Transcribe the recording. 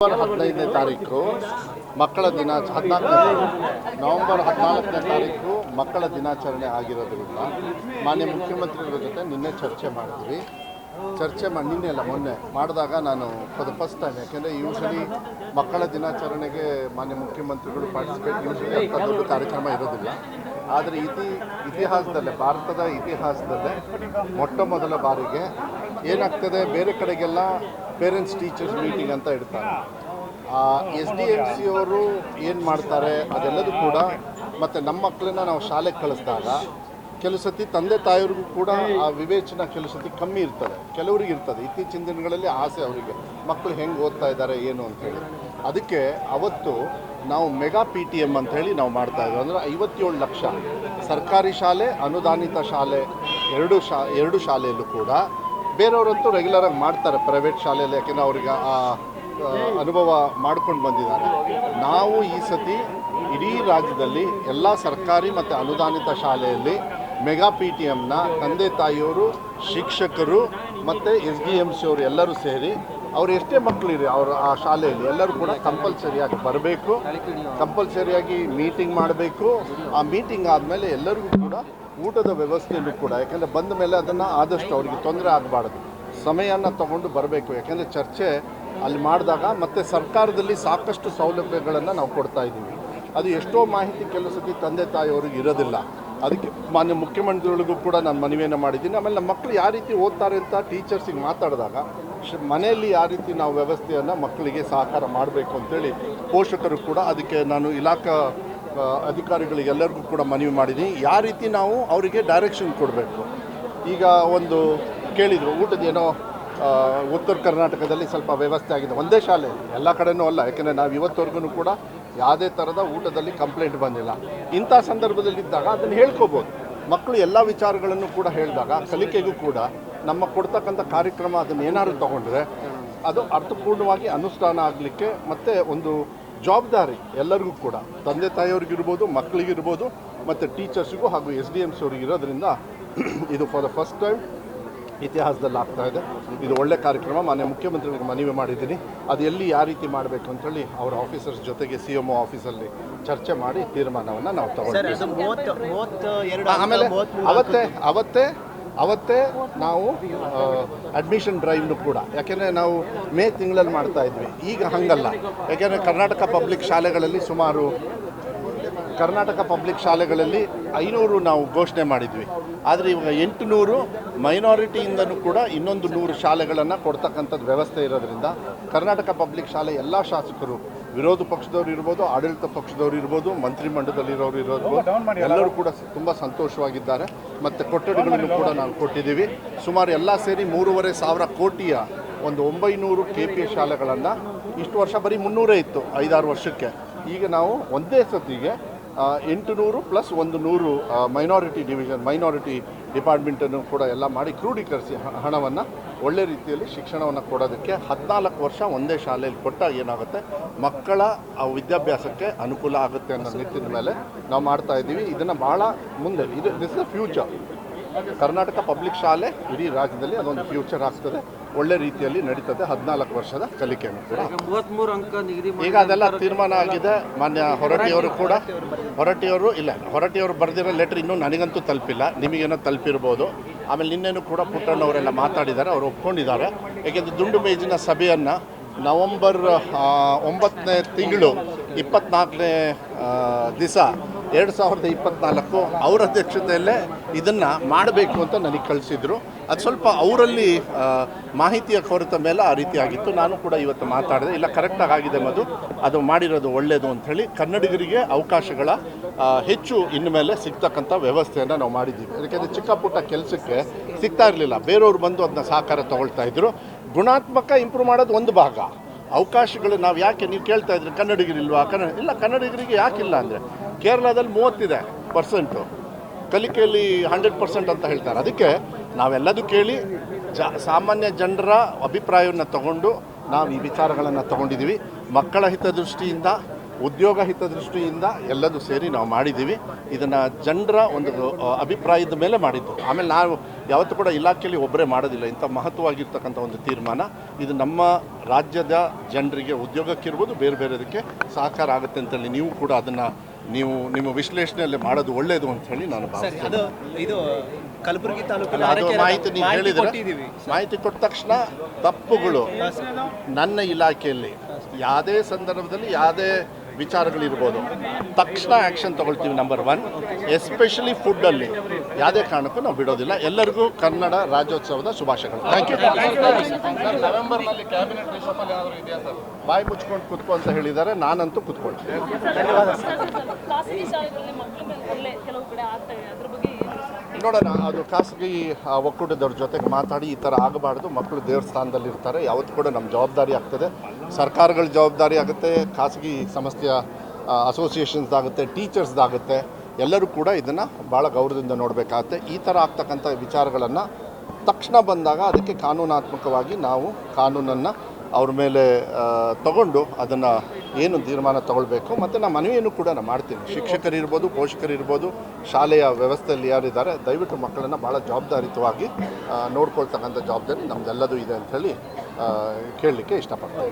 ಹದಿನೈದನೇ ತಾರೀಕು, ಮಕ್ಕಳ ದಿನ ಹದಿನಾಲ್ಕನೇ ನವೆಂಬರ್ ಹದಿನಾಲ್ಕನೇ ತಾರೀಕು ಮಕ್ಕಳ ದಿನಾಚರಣೆ ಆಗಿರೋದ್ರಿಂದ ಮಾನ್ಯ ಮುಖ್ಯಮಂತ್ರಿಗಳ ಜೊತೆ ನಿನ್ನೆ ಚರ್ಚೆ ಮಾಡಿದ್ವಿ. ಚರ್ಚೆ ಮಾಡಿ ನಿನ್ನೆ ಅಲ್ಲ, ಮೊನ್ನೆ. ಮಾಡಿದಾಗ ನಾನು ದ ಫಸ್ಟ್ ಟೈಮ್ ಯಾಕೆಂದರೆ ಯೂಶಲಿ ಮಕ್ಕಳ ದಿನಾಚರಣೆಗೆ ಮಾನ್ಯ ಮುಖ್ಯಮಂತ್ರಿಗಳು ಪಾರ್ಟಿಸಿಪೇಟ್ ಯೂಶಲಿ ಅಂತ ದೊಡ್ಡ ಕಾರ್ಯಕ್ರಮ ಇರೋದಿಲ್ಲ. ಆದರೆ ಇತಿ, ಇತಿಹಾಸದಲ್ಲೇ, ಭಾರತದ ಇತಿಹಾಸದಲ್ಲೇ ಮೊಟ್ಟ ಮೊದಲ ಬಾರಿಗೆ ಏನಾಗ್ತದೆ, ಬೇರೆ ಕಡೆಗೆಲ್ಲ ಪೇರೆಂಟ್ಸ್ ಟೀಚರ್ಸ್ ಮೀಟಿಂಗ್ ಅಂತ ಇಡ್ತಾರೆ. ಎಸ್ ಡಿ ಎಂ ಸಿ ಅವರು ಏನು ಮಾಡ್ತಾರೆ, ಅದೆಲ್ಲದೂ ಕೂಡ ಮತ್ತು ನಮ್ಮ ಮಕ್ಕಳನ್ನ ನಾವು ಶಾಲೆಗೆ ಕಳಿಸಿದಾಗ ಕೆಲವು ಸತಿ ತಂದೆ ತಾಯಿಯವ್ರಿಗೂ ಕೂಡ ಆ ವಿವೇಚನ ಕೆಲವು ಸತಿ ಕಮ್ಮಿ ಇರ್ತದೆ. ಕೆಲವರಿಗೆ ಇರ್ತದೆ. ಇತ್ತೀಚಿನ ದಿನಗಳಲ್ಲಿ ಆಸೆ ಅವರಿಗೆ. ಮಕ್ಕಳು ಹೆಂಗೆ ಓದ್ತಾ ಇದ್ದಾರೆ ಏನು ಅಂತೇಳಿ ಅದಕ್ಕೆ ಅವತ್ತು ನಾವು ಮೆಗಾ ಪಿ ಟಿ ಎಂ ಅಂತ ಹೇಳಿ ನಾವು ಮಾಡ್ತಾ ಇದ್ದೀವಿ ಅಂದರೆ ಐವತ್ತೇಳು ಲಕ್ಷ. ಸರ್ಕಾರಿ ಶಾಲೆ ಅನುದಾನಿತ ಶಾಲೆ ಎರಡು ಶಾ ಎರಡು ಶಾಲೆಯಲ್ಲೂ ಕೂಡ. ಬೇರೆಯವರಂತೂ ರೆಗ್ಯುಲರಾಗಿ ಮಾಡ್ತಾರೆ ಪ್ರೈವೇಟ್ ಶಾಲೆಯಲ್ಲಿ ಯಾಕೆಂದರೆ ಅವ್ರಿಗೆ ಆ, ಅನುಭವ ಮಾಡ್ಕೊಂಡು ಬಂದಿದ್ದಾರೆ. ನಾವು ಈ ಸತಿ ಇಡೀ ರಾಜ್ಯದಲ್ಲಿ ಎಲ್ಲ ಸರ್ಕಾರಿ ಮತ್ತು ಅನುದಾನಿತ ಶಾಲೆಯಲ್ಲಿ ಮೆಗಾ ಪಿ ಟಿ ಎಮ್ನ ತಂದೆ ತಾಯಿಯವರು, ಶಿಕ್ಷಕರು ಮತ್ತು ಎಸ್ ಡಿ ಎಂ ಸಿ ಅವರು ಎಲ್ಲರೂ ಸೇರಿ, ಅವ್ರು ಎಷ್ಟೇ ಮಕ್ಕಳಿರಿ ಅವರು ಆ ಶಾಲೆಯಲ್ಲಿ, ಎಲ್ಲರೂ ಕೂಡ ಕಂಪಲ್ಸರಿಯಾಗಿ ಬರಬೇಕು. ಕಂಪಲ್ಸರಿಯಾಗಿ ಮೀಟಿಂಗ್ ಮಾಡಬೇಕು. ಆ ಮೀಟಿಂಗ್ ಆದಮೇಲೆ ಎಲ್ಲರಿಗೂ ಕೂಡ ಊಟದ ವ್ಯವಸ್ಥೆಯಲ್ಲೂ ಕೂಡ, ಯಾಕೆಂದರೆ ಬಂದ ಮೇಲೆ ಅದನ್ನು ಆದಷ್ಟು ಅವರಿಗೆ ತೊಂದರೆ ಆಗಬಾರ್ದು. ಸಮಯವನ್ನು ತಗೊಂಡು ಬರಬೇಕು. ಯಾಕೆಂದರೆ ಚರ್ಚೆ ಅಲ್ಲಿ ಮಾಡಿದಾಗ ಮತ್ತು ಸರ್ಕಾರದಲ್ಲಿ ಸಾಕಷ್ಟು ಸೌಲಭ್ಯಗಳನ್ನು ನಾವು ಕೊಡ್ತಾ ಇದ್ದೀವಿ. ಅದು ಎಷ್ಟೋ ಮಾಹಿತಿ ಕೆಲವು ಸತಿ ತಂದೆ ತಾಯಿಯವ್ರಿಗೆ ಇರೋದಿಲ್ಲ. ಅದಕ್ಕೆ ಮಾನ್ಯ ಮುಖ್ಯಮಂತ್ರಿಗಳಿಗೂ ಕೂಡ ನಾನು ಮನವಿಯನ್ನು ಮಾಡಿದ್ದೀನಿ. ಆಮೇಲೆ ನಮ್ಮ ಮಕ್ಕಳು ಯಾವ ರೀತಿ ಓದ್ತಾರೆ ಅಂತ ಟೀಚರ್ಸಿಗೆ ಮಾತಾಡಿದಾಗ ಮನೆಯಲ್ಲಿ ಯಾವ ರೀತಿ ನಾವು ವ್ಯವಸ್ಥೆಯನ್ನು ಮಕ್ಕಳಿಗೆ ಸಹಕಾರ ಮಾಡಬೇಕು ಅಂತೇಳಿ ಪೋಷಕರು ಕೂಡ ಅದಕ್ಕೆ ನಾನು ಇಲಾಖಾ ಅಧಿಕಾರಿಗಳಿಗೆಲ್ಲರಿಗೂ ಕೂಡ ಮನವಿ ಮಾಡಿದ್ದೀನಿ. ಯಾವ ರೀತಿ ನಾವು ಅವರಿಗೆ ಡೈರೆಕ್ಷನ್ ಕೊಡಬೇಕು. ಈಗ ಒಂದು ಕೇಳಿದರು, ಊಟದ ಏನೋ ಉತ್ತರ ಕರ್ನಾಟಕದಲ್ಲಿ ಸ್ವಲ್ಪ ವ್ಯವಸ್ಥೆ ಆಗಿದೆ. ಒಂದೇ ಶಾಲೆ, ಎಲ್ಲ ಕಡೆಯೂ ಅಲ್ಲ. ಯಾಕೆಂದರೆ ನಾವು ಇವತ್ತವರೆಗೂ ಕೂಡ ಯಾವುದೇ ಥರದ ಊಟದಲ್ಲಿ ಕಂಪ್ಲೇಂಟ್ ಬಂದಿಲ್ಲ. ಇಂಥ ಸಂದರ್ಭದಲ್ಲಿದ್ದಾಗ ಅದನ್ನು ಹೇಳ್ಕೋಬೋದು. ಮಕ್ಕಳು ಎಲ್ಲ ವಿಚಾರಗಳನ್ನು ಕೂಡ ಹೇಳಿದಾಗ, ಕಲಿಕೆಗೂ ಕೂಡ ನಮ್ಮ ಕೊಡ್ತಕ್ಕಂಥ ಕಾರ್ಯಕ್ರಮ ಅದನ್ನು ಏನಾದ್ರು ತಗೊಂಡ್ರೆ ಅದು ಅರ್ಥಪೂರ್ಣವಾಗಿ ಅನುಷ್ಠಾನ ಆಗಲಿಕ್ಕೆ ಮತ್ತು ಒಂದು ಜವಾಬ್ದಾರಿ ಎಲ್ಲರಿಗೂ ಕೂಡ. ತಂದೆ ತಾಯಿಯವ್ರಿಗಿರ್ಬೋದು ಮಕ್ಕಳಿಗಿರ್ಬೋದು ಮತ್ತು ಟೀಚರ್ಸಿಗೂ ಹಾಗೂ ಎಸ್ ಡಿ ಎಂ ಸಿ ಅವ್ರಿಗೆ ಇರೋದ್ರಿಂದ ಇದು ಫಾರ್ ದ ಫಸ್ಟ್ ಟೈಮ್ ಇತಿಹಾಸದಲ್ಲಿ ಆಗ್ತಾ ಇದೆ. ಇದು ಒಳ್ಳೆ ಕಾರ್ಯಕ್ರಮ. ಮಾನ್ಯ ಮುಖ್ಯಮಂತ್ರಿಗಳಿಗೆ ಮನವಿ ಮಾಡಿದ್ದೀನಿ. ಅದು ಎಲ್ಲಿ ಯಾವ ರೀತಿ ಮಾಡಬೇಕು ಅಂತೇಳಿ ಅವರ ಆಫೀಸರ್ಸ್ ಜೊತೆಗೆ ಸಿ ಎಂ ಒ ಆಫೀಸಲ್ಲಿ ಚರ್ಚೆ ಮಾಡಿ ತೀರ್ಮಾನವನ್ನು ನಾವು ಎರಡು ಆಮೇಲೆ ಅವತ್ತೇ ಅವತ್ತೇ ಅವತ್ತೇ ನಾವು ಅಡ್ಮಿಷನ್ ಡ್ರೈವ್ನು ಕೂಡ. ಯಾಕೆಂದರೆ ನಾವು ಮೇ ತಿಂಗಳಲ್ಲಿ ಮಾಡ್ತಾ ಇದ್ವಿ. ಈಗ ಹಾಗಲ್ಲ. ಯಾಕೆಂದರೆ ಕರ್ನಾಟಕ ಪಬ್ಲಿಕ್ ಶಾಲೆಗಳಲ್ಲಿ ಸುಮಾರು ಕರ್ನಾಟಕ ಪಬ್ಲಿಕ್ ಶಾಲೆಗಳಲ್ಲಿ ಐನೂರು ನಾವು ಘೋಷಣೆ ಮಾಡಿದ್ವಿ. ಆದರೆ ಇವಾಗ ಎಂಟು ನೂರು ಮೈನಾರಿಟಿಯಿಂದನೂ ಕೂಡ ಇನ್ನೊಂದು ನೂರು ಶಾಲೆಗಳನ್ನು ಕೊಡ್ತಕ್ಕಂಥದ್ದು ವ್ಯವಸ್ಥೆ ಇರೋದ್ರಿಂದ ಕರ್ನಾಟಕ ಪಬ್ಲಿಕ್ ಶಾಲೆ ಎಲ್ಲ ಶಾಸಕರು ವಿರೋಧ ಪಕ್ಷದವ್ರು ಇರ್ಬೋದು ಆಡಳಿತ ಪಕ್ಷದವ್ರು ಇರ್ಬೋದು ಮಂತ್ರಿಮಂಡಲದಲ್ಲಿರೋರು ಇರೋದು ಎಲ್ಲರೂ ಕೂಡ ತುಂಬ ಸಂತೋಷವಾಗಿದ್ದಾರೆ. ಮತ್ತು ಕೊಠಡಿಗಳನ್ನು ಕೂಡ ನಾವು ಕೊಟ್ಟಿದ್ದೀವಿ. ಸುಮಾರು ಎಲ್ಲ ಸೇರಿ ಮೂರುವರೆ ಸಾವಿರ ಕೋಟಿಯ ಒಂದು ಒಂಬೈನೂರು ಕೆ ಪಿ ಎಸ್ ಶಾಲೆಗಳನ್ನು ಇಷ್ಟು ವರ್ಷ ಬರೀ ಮುನ್ನೂರೇ ಇತ್ತು ಐದಾರು ವರ್ಷಕ್ಕೆ. ಈಗ ನಾವು ಒಂದೇ ಸತಿಗೆ ಆ, ಎಂಟುನೂರು ಪ್ಲಸ್ ಒಂದು ನೂರು ಮೈನಾರಿಟಿ ಡಿವಿಷನ್ ಮೈನಾರಿಟಿ ಡಿಪಾರ್ಟ್ಮೆಂಟನ್ನು ಕೂಡ ಎಲ್ಲ ಮಾಡಿ ಕ್ರೋಢೀಕರಿಸಿ ಹಣವನ್ನು ಒಳ್ಳೆ ರೀತಿಯಲ್ಲಿ ಶಿಕ್ಷಣವನ್ನು ಕೊಡೋದಕ್ಕೆ ಹದಿನಾಲ್ಕು ವರ್ಷ ಒಂದೇ ಶಾಲೆಯಲ್ಲಿ ಕೊಟ್ಟಾಗ ಏನಾಗುತ್ತೆ? ಮಕ್ಕಳ ವಿದ್ಯಾಭ್ಯಾಸಕ್ಕೆ ಅನುಕೂಲ ಆಗುತ್ತೆ ಅನ್ನೋ ನಿಟ್ಟಿನ ಮೇಲೆ ನಾವು ಮಾಡ್ತಾ ಇದ್ದೀವಿ. ಇದನ್ನು ಭಾಳ ಮುಂದೆ ಇದು this the future Karnataka public ಶಾಲೆ ಇಡೀ ರಾಜ್ಯದಲ್ಲಿ ಅದೊಂದು ಫ್ಯೂಚರ್ ಆಗ್ತದೆ. ಒಳ್ಳೆ ರೀತಿಯಲ್ಲಿ ನಡೀತದೆ ಹದಿನಾಲ್ಕು ವರ್ಷದ ಕಲಿಕೆಯನ್ನು ಕೂಡ. ಮೂವತ್ಮೂರು ಅಂಕ ನಿಗದಿ ಈಗ ಅದೆಲ್ಲ ತೀರ್ಮಾನ ಆಗಿದೆ. ಮಾನ್ಯ ಹೊರಟಿಯವರು ಕೂಡ ಹೊರಟಿಯವರು ಇಲ್ಲ ಹೊರಟಿಯವರು ಬರೆದಿರೋ ಲೆಟ್ರ್ ಇನ್ನೂ ನನಗಂತೂ ತಲುಪಿಲ್ಲ. ನಿಮಗೇನೋ ತಲುಪಿರ್ಬೋದು. ಆಮೇಲೆ ನಿನ್ನೆನೂ ಕೂಡ ಪುಟ್ಟಣ್ಣವರೆಲ್ಲ ಮಾತಾಡಿದ್ದಾರೆ. ಅವರು ಒಪ್ಕೊಂಡಿದ್ದಾರೆ. ಏಕೆಂದರೆ ದುಂಡು ಮೇಜಿನ ಸಭೆಯನ್ನು ನವಂಬರ್ ಒಂಬತ್ತನೇ ತಿಂಗಳು ಇಪ್ಪತ್ನಾಲ್ಕನೇ ದಿವಸ ಎರಡು ಸಾವಿರದ ಇಪ್ಪತ್ನಾಲ್ಕು ಅವರ ಅಧ್ಯಕ್ಷತೆಯಲ್ಲೇ ಇದನ್ನು ಮಾಡಬೇಕು ಅಂತ ನನಗೆ ಕಳಿಸಿದ್ರು. ಅದು ಸ್ವಲ್ಪ ಅವರಲ್ಲಿ ಮಾಹಿತಿಯ ಕೊರತೆ ಮೇಲೆ ಆ ರೀತಿ ಆಗಿತ್ತು. ನಾನು ಕೂಡ ಇವತ್ತು ಮಾತಾಡಿದೆ. ಇಲ್ಲ ಕರೆಕ್ಟಾಗಿ ಆಗಿದೆ ಮದು ಅದು ಮಾಡಿರೋದು ಒಳ್ಳೆಯದು ಅಂಥೇಳಿ ಕನ್ನಡಿಗರಿಗೆ ಅವಕಾಶಗಳ ಹೆಚ್ಚು ಇನ್ನು ಮೇಲೆ ಸಿಗ್ತಕ್ಕಂಥ ವ್ಯವಸ್ಥೆಯನ್ನು ನಾವು ಮಾಡಿದ್ದೀವಿ. ಯಾಕೆಂದರೆ ಚಿಕ್ಕ ಪುಟ್ಟ ಕೆಲಸಕ್ಕೆ ಸಿಗ್ತಾ ಇರಲಿಲ್ಲ. ಬೇರೆಯವ್ರು ಬಂದು ಅದನ್ನ ಸಹಕಾರ ತಗೊಳ್ತಾ ಇದ್ರು. ಗುಣಾತ್ಮಕ ಇಂಪ್ರೂವ್ ಮಾಡೋದು ಒಂದು ಭಾಗ. ಅವಕಾಶಗಳು ನಾವು ಯಾಕೆ ನೀವು ಕೇಳ್ತಾ ಇದ್ರಿ? ಕನ್ನಡಿಗರಿಲ್ವಾ? ಕನ್ನಡ, ಇಲ್ಲ, ಕನ್ನಡಿಗರಿಗೆ ಯಾಕಿಲ್ಲ ಅಂದರೆ ಕೇರಳದಲ್ಲಿ ಮೂವತ್ತಿದೆ ಪರ್ಸೆಂಟು ಕಲಿಕೆಯಲ್ಲಿ ಹಂಡ್ರೆಡ್ ಪರ್ಸೆಂಟ್ ಅಂತ ಹೇಳ್ತಾರೆ. ಅದಕ್ಕೆ ನಾವೆಲ್ಲದೂ ಕೇಳಿ ಜ, ಸಾಮಾನ್ಯ ಜನರ ಅಭಿಪ್ರಾಯವನ್ನು ತಗೊಂಡು ನಾವು ಈ ವಿಚಾರಗಳನ್ನು ತಗೊಂಡಿದ್ದೀವಿ. ಮಕ್ಕಳ ಹಿತದೃಷ್ಟಿಯಿಂದ, ಉದ್ಯೋಗ ಹಿತದೃಷ್ಟಿಯಿಂದ ಎಲ್ಲದೂ ಸೇರಿ ನಾವು ಮಾಡಿದ್ದೀವಿ. ಇದನ್ನು ಜನರ ಒಂದು ಅಭಿಪ್ರಾಯದ ಮೇಲೆ ಮಾಡಿದ್ದು. ಆಮೇಲೆ ನಾವು ಯಾವತ್ತೂ ಕೂಡ ಇಲಾಖೆಯಲ್ಲಿ ಒಬ್ಬರೇ ಮಾಡೋದಿಲ್ಲ. ಇಂಥ ಮಹತ್ವವಾಗಿರ್ತಕ್ಕಂಥ ಒಂದು ತೀರ್ಮಾನ. ಇದು ನಮ್ಮ ರಾಜ್ಯದ ಜನರಿಗೆ, ಉದ್ಯೋಗಕ್ಕಿರ್ಬೋದು ಬೇರೆ ಬೇರೆದಕ್ಕೆ ಸಹಕಾರ ಆಗುತ್ತೆ ಅಂತೇಳಿ ನೀವು ಕೂಡ ಅದನ್ನು ನೀವು ನಿಮ್ಮ ವಿಶ್ಲೇಷಣೆಯಲ್ಲಿ ಮಾಡೋದು ಒಳ್ಳೆಯದು ಅಂತ ಹೇಳಿ ನಾನು ಭಾವಿಸ್ತೇನೆ. ಇದು ಕಲಬುರಗಿ ಅದು ಮಾಹಿತಿ ನೀವು ಹೇಳಿದ್ರೆ ಮಾಹಿತಿ ಕೊಟ್ಟ ತಕ್ಷಣ ತಪ್ಪುಗಳು ನನ್ನ ಇಲಾಖೆಯಲ್ಲಿ ಯಾವುದೇ ಸಂದರ್ಭದಲ್ಲಿ ಯಾವುದೇ ವಿಚಾರಗಳಿರ್ಬೋದು. ತಕ್ಷಣ ಆ್ಯಕ್ಷನ್ ತಗೊಳ್ತೀವಿ ನಂಬರ್ ಒನ್ ಎಸ್ಪೆಷಲಿ ಫುಡ್ಡಲ್ಲಿ ಯಾವುದೇ ಕಾರಣಕ್ಕೂ ನಾವು ಬಿಡೋದಿಲ್ಲ. ಎಲ್ಲರಿಗೂ ಕನ್ನಡ ರಾಜ್ಯೋತ್ಸವದ ಶುಭಾಶಯಗಳು. ಥ್ಯಾಂಕ್ ಯು ನವೆಂಬರ್ನಲ್ಲಿ ಕ್ಯಾಬಿನೆಟ್ ಬಾಯಿ ಮುಚ್ಕೊಂಡು ಕುತ್ಕೋ ಅಂತ ಹೇಳಿದ್ದಾರೆ. ನಾನಂತೂ ಕೂತ್ಕೊಳ್ತೀನಿ ಖಾಸಗಿ ಶಾಲೆಗಳಲ್ಲಿ ಮಕ್ಕಳ ಮೇಲೆ ಹಲ್ಲೆ ಕೆಲವು ಕಡೆ ಆಗ್ತಾ ಇದೆ. ಬಗ್ಗೆ ಏನು ನೋಡೋಣ ಅದು ಖಾಸಗಿ ಆ, ಒಕ್ಕೂಟದವ್ರ ಜೊತೆಗೆ ಮಾತಾಡಿ ಈ ಥರ ಆಗಬಾರ್ದು. ಮಕ್ಕಳು ದೇವಸ್ಥಾನದಲ್ಲಿ ಇರ್ತಾರೆ ಯಾವತ್ತು ಕೂಡ ನಮ್ಮ ಜವಾಬ್ದಾರಿ ಆಗ್ತದೆ. ಸರ್ಕಾರಗಳ ಜವಾಬ್ದಾರಿ ಆಗುತ್ತೆ, ಖಾಸಗಿ ಸಂಸ್ಥೆಯ ಅಸೋಸಿಯೇಷನ್ಸ್ದಾಗುತ್ತೆ ಟೀಚರ್ಸ್ದಾಗುತ್ತೆ ಎಲ್ಲರೂ ಕೂಡ ಇದನ್ನು ಭಾಳ ಗೌರವದಿಂದ ನೋಡಬೇಕಾಗತ್ತೆ. ಈ ಥರ ಆಗ್ತಕ್ಕಂಥ ವಿಚಾರಗಳನ್ನು ತಕ್ಷಣ ಬಂದಾಗ ಅದಕ್ಕೆ ಕಾನೂನಾತ್ಮಕವಾಗಿ ನಾವು ಕಾನೂನನ್ನು ಅವ್ರ ಮೇಲೆ ತಗೊಂಡು ಅದನ್ನು ಏನು ತೀರ್ಮಾನ ತಗೊಳ್ಬೇಕು. ಮತ್ತು ನಾನು ಮನವಿಯನ್ನು ಕೂಡ ನಾನು ಮಾಡ್ತೀನಿ. ಶಿಕ್ಷಕರಿರ್ಬೋದು ಪೋಷಕರಿರ್ಬೋದು ಶಾಲೆಯ ವ್ಯವಸ್ಥೆಯಲ್ಲಿ ಯಾರಿದ್ದಾರೆ, ದಯವಿಟ್ಟು ಮಕ್ಕಳನ್ನು ಭಾಳ ಜವಾಬ್ದಾರಿತವಾಗಿ ನೋಡ್ಕೊಳ್ತಕ್ಕಂಥ ಜವಾಬ್ದಾರಿ ನಮ್ದೆಲ್ಲದೂ ಇದೆ ಅಂಥೇಳಿ ಕೇಳಲಿಕ್ಕೆ ಇಷ್ಟಪಡ್ತೀನಿ.